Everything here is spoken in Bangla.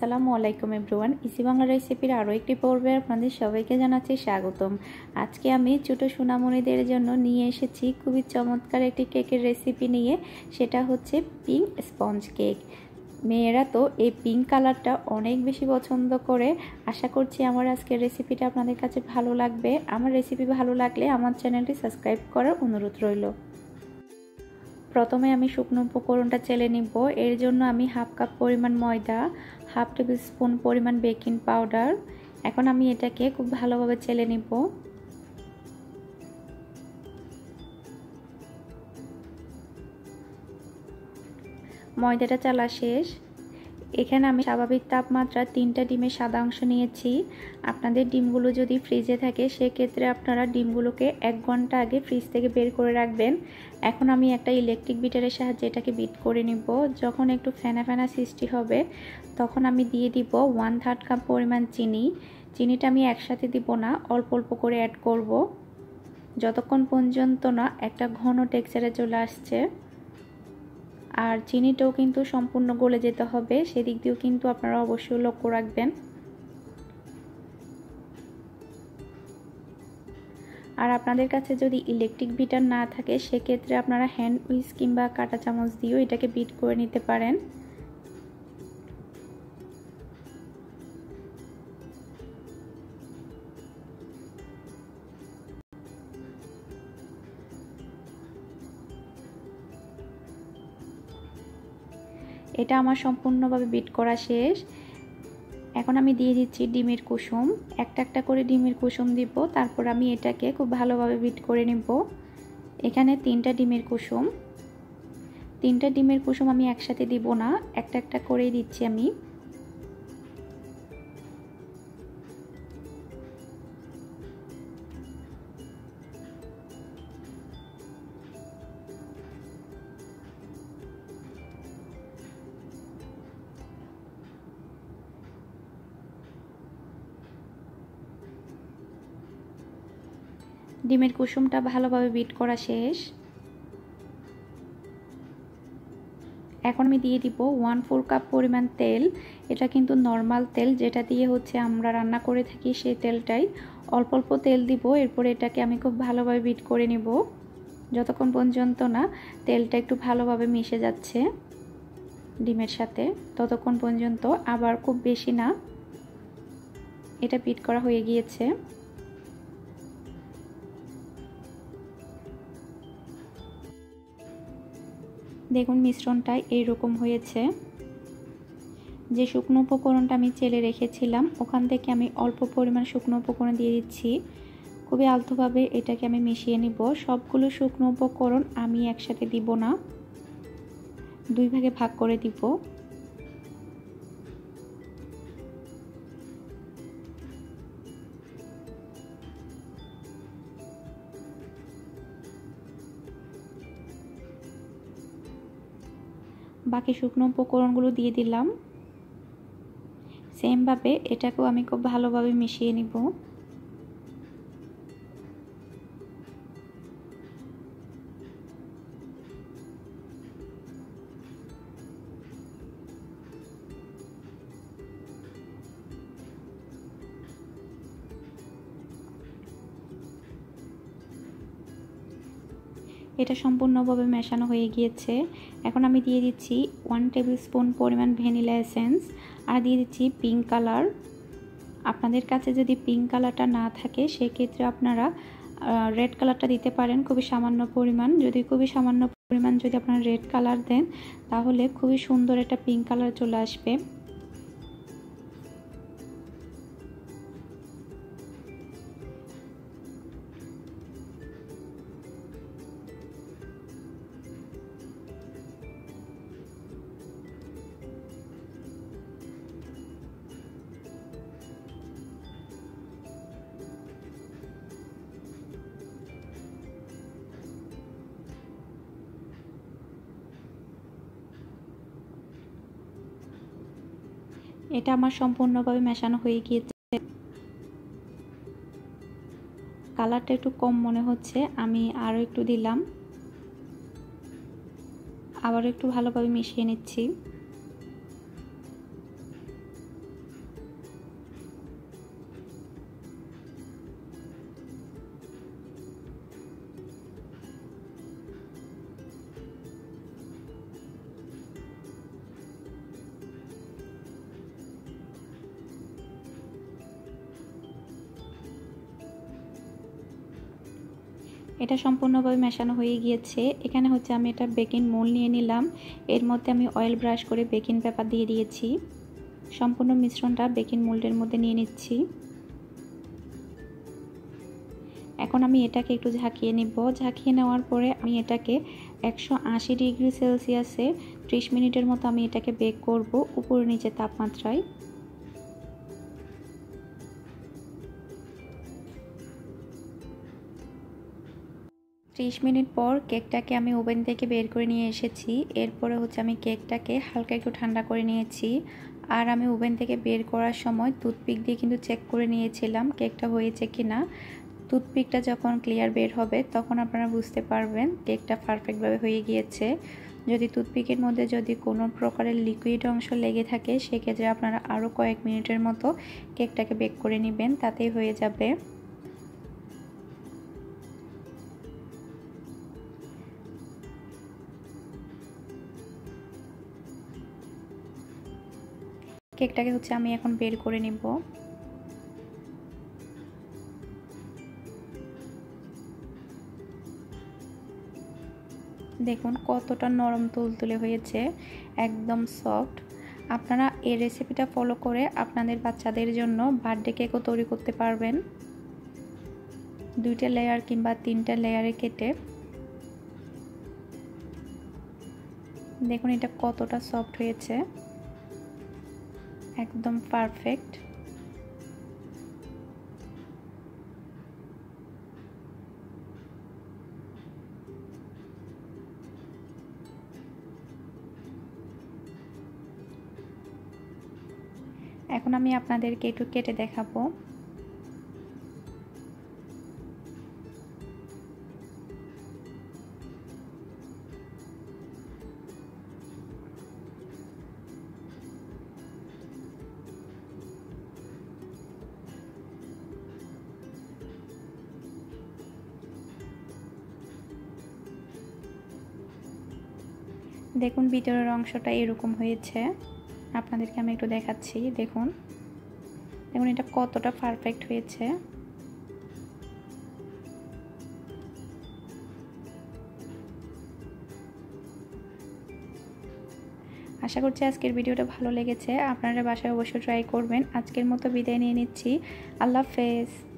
আসসালামু আলাইকুম এভরিওয়ান। ইসি বাংলা রেসিপির আরও একটি পর্বে আপনাদের সবাইকে জানাচ্ছি স্বাগতম। আজকে আমি ছোটো সোনামণিদের জন্য নিয়ে এসেছি খুবই চমৎকার একটি কেকের রেসিপি নিয়ে, সেটা হচ্ছে পিঙ্ক স্পঞ্জ কেক। মেয়েরা তো এই পিঙ্ক কালারটা অনেক বেশি পছন্দ করে। আশা করছি আমার আজকের রেসিপিটা আপনাদের কাছে ভালো লাগবে। আমার রেসিপি ভালো লাগলে আমার চ্যানেলটি সাবস্ক্রাইব করার অনুরোধ রইল। প্রথমে আমি শুকনো উপকরণটা চেলে নিব। এর জন্য আমি হাফ কাপ পরিমাণ ময়দা হাফ টেবিল স্পুন পরিমাণ বেকিং পাউডার। এখন আমি এটাকে খুব ভালোভাবে চেলে নিব। ময়দাটা চালা শেষ। এখানে আমি স্বাভাবিক তাপমাত্রা তিনটা ডিমের সাদা অংশ নিয়েছি। আপনাদের ডিমগুলো যদি ফ্রিজে থাকে, সেক্ষেত্রে আপনারা ডিমগুলোকে এক ঘণ্টা আগে ফ্রিজ থেকে বের করে রাখবেন। এখন আমি একটা ইলেকট্রিক বিটারের সাহায্যে এটাকে বিট করে নিব। যখন একটু ফেনা ফেনা সৃষ্টি হবে, তখন আমি দিয়ে দিব ওয়ান থার্ড কাপ পরিমাণ চিনি। চিনিটা আমি একসাথে দিব না, অল্প অল্প করে অ্যাড করব। যতক্ষণ পর্যন্ত না একটা ঘন টেক্সচারে চলে আসছে। আর চিনিটাও কিন্তু সম্পূর্ণ গলে যেতে হবে। সেদিক দিয়েও কিন্তু আপনারা অবশ্যই লক্ষ্য রাখবেন। আর আপনাদের কাছে যদি ইলেকট্রিক বিটার না থাকে, সেক্ষেত্রে আপনারা হ্যান্ড উইস কিংবা কাটা চামচ দিয়েও এটাকে বিট করে নিতে পারেন। এটা আমার সম্পূর্ণভাবে বিট করা শেষ। এখন আমি দিয়ে দিচ্ছি ডিমের কুসুম। একটা একটা করে ডিমের কুসুম দিব, তারপর আমি এটাকে খুব ভালোভাবে বিট করে নেব। এখানে তিনটা ডিমের কুসুম। তিনটা ডিমের কুসুম আমি একসাথে দিব না, একটা একটা করেই দিচ্ছি আমি। ডিমের কুসুমটা ভালোভাবে বিট করা শেষ। এখন আমি দিয়ে দিব ওয়ান ফোর কাপ পরিমাণ তেল। এটা কিন্তু নর্মাল তেল, যেটা দিয়ে হচ্ছে আমরা রান্না করে থাকি সেই তেলটাই। অল্প অল্প তেল দিব, এরপরে এটাকে আমি খুব ভালোভাবে বিট করে নিব। যতক্ষণ পর্যন্ত না তেলটা একটু ভালোভাবে মিশে যাচ্ছে ডিমের সাথে, ততক্ষণ পর্যন্ত আবার খুব বেশি না। এটা বিট করা হয়ে গিয়েছে। দেখুন মিশ্রণটা এইরকম হয়েছে। যে শুকনো উপকরণটা আমি চেলে রেখেছিলাম, ওখান থেকে আমি অল্প পরিমাণ শুকনো উপকরণ দিয়ে দিচ্ছি। খুবই আলতোভাবে এটাকে আমি মিশিয়ে নিব। সবগুলো শুকনো উপকরণ আমি একসাথে দিব না। দুই ভাগে ভাগ করে দিব। বাকি শুকনো উপকরণগুলো দিয়ে দিলাম। সেমভাবে এটাকেও আমি খুব ভালোভাবে মিশিয়ে নিব। এটা সম্পূর্ণভাবে মেশানো হয়ে গিয়েছে। এখন আমি দিয়ে দিচ্ছি ওয়ান টেবিল স্পুন পরিমাণ ভ্যানিলা এসেন্স আর দিয়ে দিচ্ছি পিঙ্ক কালার আপনাদের কাছে যদি পিঙ্ক কালারটা না থাকে, সেক্ষেত্রে আপনারা রেড কালারটা দিতে পারেন খুবই সামান্য পরিমাণ। যদি খুবই সামান্য পরিমাণ যদি আপনারা রেড কালার দেন, তাহলে খুবই সুন্দর একটা পিঙ্ক কালার চলে আসবে। এটা আমার সম্পূর্ণভাবে মেশানো হয়ে গিয়েছে। কালারটা একটু কম মনে হচ্ছে, আমি আরও একটু দিলাম। আবার একটু ভালোভাবে মিশিয়ে নিচ্ছি। এটা সম্পূর্ণভাবে মেশানো হয়ে গিয়েছে। এখানে হচ্ছে আমি এটা বেকিং মোল নিয়ে নিলাম। এর মধ্যে আমি অয়েল ব্রাশ করে বেকিং পেপার দিয়ে দিয়েছি। সম্পূর্ণ মিশ্রণটা বেকিং মোল্ডের মধ্যে নিয়ে নিচ্ছি। এখন আমি এটাকে একটু ঝাঁকিয়ে নিব। ঝাঁকিয়ে নেওয়ার পরে আমি এটাকে একশো আশি ডিগ্রি সেলসিয়াসে ত্রিশ মিনিটের মতো আমি এটাকে বেক করব উপরে নিচে তাপমাত্রায়। ত্রিশ মিনিট পর কেকটাকে আমি ওভেন থেকে বের করে নিয়ে এসেছি। এরপরে হচ্ছে আমি কেকটাকে হালকা একটু ঠান্ডা করে নিয়েছি। আর আমি ওভেন থেকে বের করার সময় টুথপিক দিয়ে কিন্তু চেক করে নিয়েছিলাম কেকটা হয়েছে কি না টুথপিকটা যখন ক্লিয়ার বের হবে, তখন আপনারা বুঝতে পারবেন কেকটা পারফেক্টভাবে হয়ে গিয়েছে। যদি টুথপিকের মধ্যে যদি কোনো প্রকারের লিকুইড অংশ লেগে থাকে, সেক্ষেত্রে আপনারা আরও কয়েক মিনিটের মতো কেকটাকে বেক করে নেবেন, তাতেই হয়ে যাবে। কেকটাকে হচ্ছে আমি এখন বের করে নিব। দেখুন কতটা নরম তুলতুলে হয়েছে, একদম সফট আপনারা এই রেসিপিটা ফলো করে আপনাদের বাচ্চাদের জন্য বার্থডে কেকও তৈরি করতে পারবেন। দুইটা লেয়ার কিংবা তিনটা লেয়ারে কেটে। দেখুন এটা কতটা সফট হয়েছে। একদম পারফেক্ট এখন আমি আপনাদেরকে একটু কেটে দেখাবো। দেখুন, ভিতরের অংশটা এরকম হয়েছে। আপনাদেরকে আমি একটু দেখাচ্ছি, দেখুন। দেখুন, এটা কতটা পারফেক্ট হয়েছে। আশা করছি আজকের ভিডিওটা ভালো লেগেছে। আপনারা বাসায় অবশ্যই ট্রাই করবেন। আজকের মতো বিদায় নিয়ে নিচ্ছি। আল্লাহ হাফেজ।